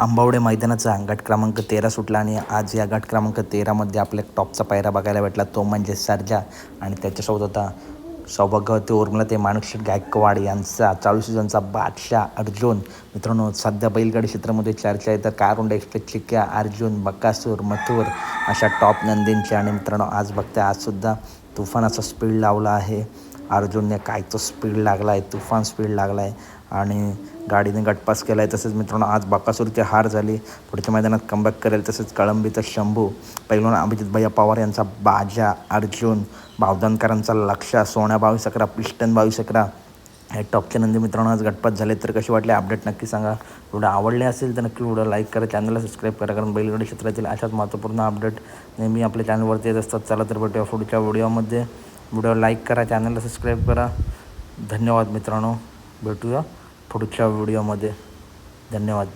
आंबावडे मैदानाचा गट क्रमांक तेरा सुटला आणि आज या गट क्रमांक तेरामध्ये आपल्या टॉपचा पायरा बघायला भेटला. तो म्हणजे सर्जा आणि त्याच्यासोबत होता सौभाग्यवती उर्मिला ते माणूकशेठ गायकवाड यांचा चालू सीझनचा बादशाह अर्जुन. मित्रांनो सध्या बैलगाडी क्षेत्रामध्ये चर्चा आहे तर कारुंड एक्सप्रेस चिक्क्या अर्जुन बक्कासूर मथुर अशा टॉप नंदींचे आणि मित्रांनो आज बघते आजसुद्धा तुफानाचा स्पीड लावला आहे. अर्जुनने काय तो स्पीड लागला आहे तुफान स्पीड लागला आहे आणि गाडीने गटपास केला आहे तसेच मित्रांनो आज बाकासूरची हार झाली. पुढच्या मैदानात कमबॅक करेल. तसेच कळंबीचा शंभू पैलवान अभिजित भैया पवार यांचा बाजा अर्जुन भावदानकरांचा लक्ष सोन्या बावीस अकरा पिस्टन बावीस अकरा. हे टॉपचे नंदी मित्रांनो आज गटपात झाले. तर कसे वाटले अपडेट नक्की सांगा. व्हिडिओ आवडले असेल तर नक्की व्हिडिओ लाईक करा. चॅनलला सबस्क्राईब करा. कारण बैलगाडी क्षेत्रातील अशाच महत्त्वपूर्ण अपडेट नेहमी आपल्या चॅनलवरती येत असतात. चला तर भेटूया पुढच्या व्हिडिओमध्ये व्हिडिओ लाईक करा चॅनलला सबस्क्राईब करा। धन्यवाद मित्रांनो भेटूया पुढच्या व्हिडिओमध्ये धन्यवाद।